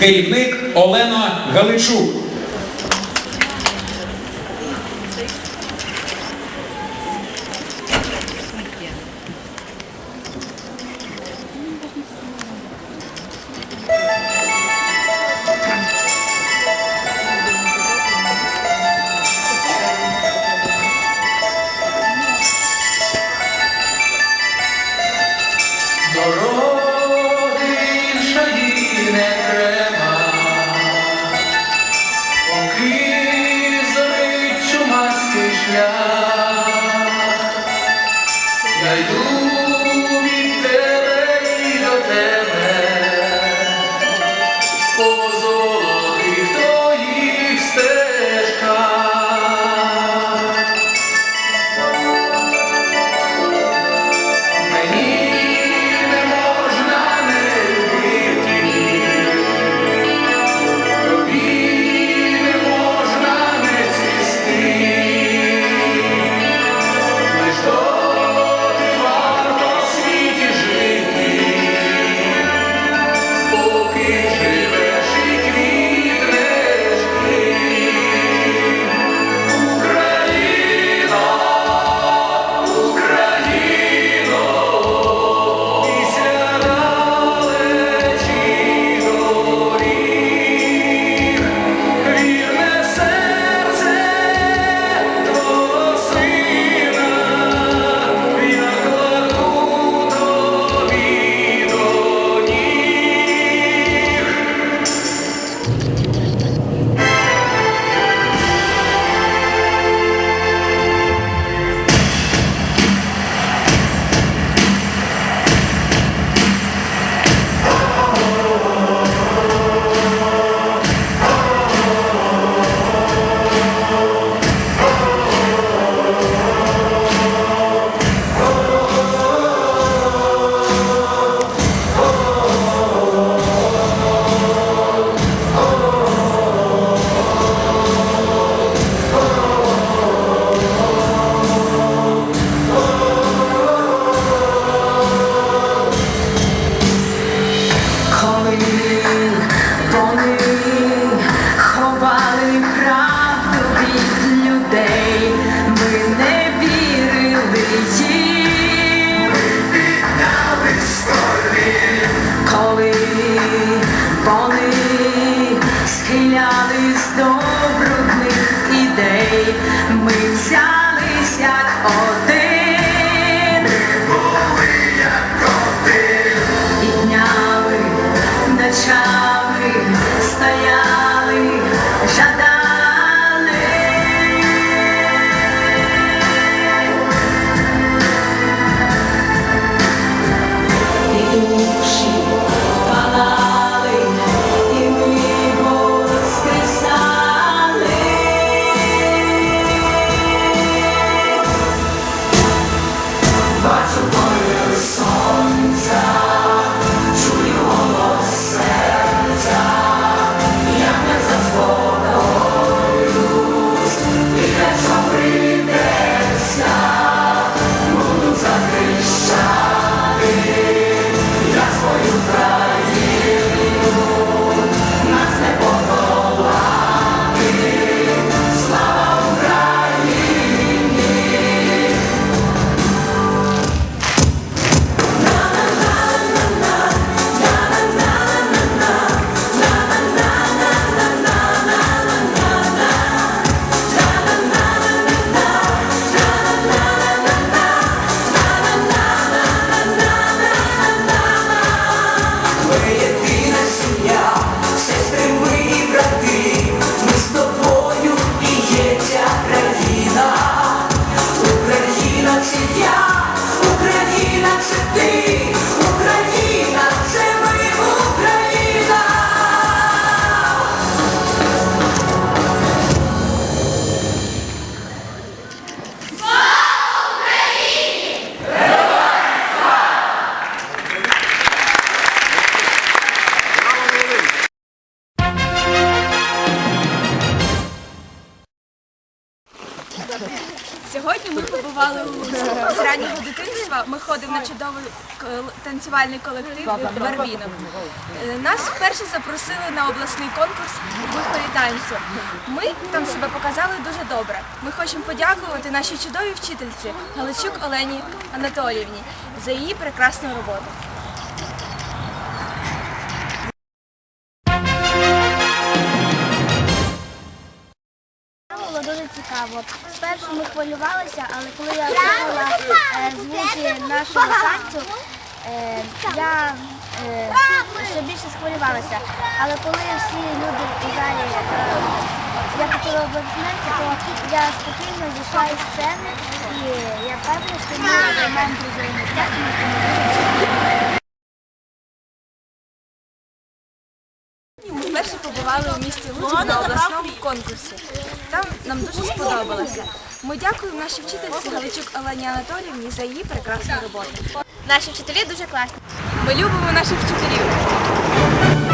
керівник Олена Галичук. Doro. Senhor. піднялись до брудних ідей, ми взялися од. Ми ходимо на чудовий танцювальний колектив Барвінок. Е, Нас вперше запросили на обласний конкурс вихорі танцю. Ми там себе показали дуже добре. Ми хочемо подякувати нашій чудовій вчительці Галичук Олені Анатоліївні за її прекрасну роботу. Було дуже цікаво. Спершу ми хвилювалися, але коли я почула е, звуки нашого танцю, е, я е, ще більше схвилювалася. Але коли всі люди у залі е, я почула аплодисменти, то я спокійно зійшла із сцени і я певна, що ми займаємо призові місця. Побували у місті Луцьк на обласному конкурсі. Там нам дуже сподобалося. Ми дякуємо нашій вчительці Галичук Олені Анатоліївні за її прекрасну роботу. Наші вчителі дуже класні. Ми любимо наших вчителів.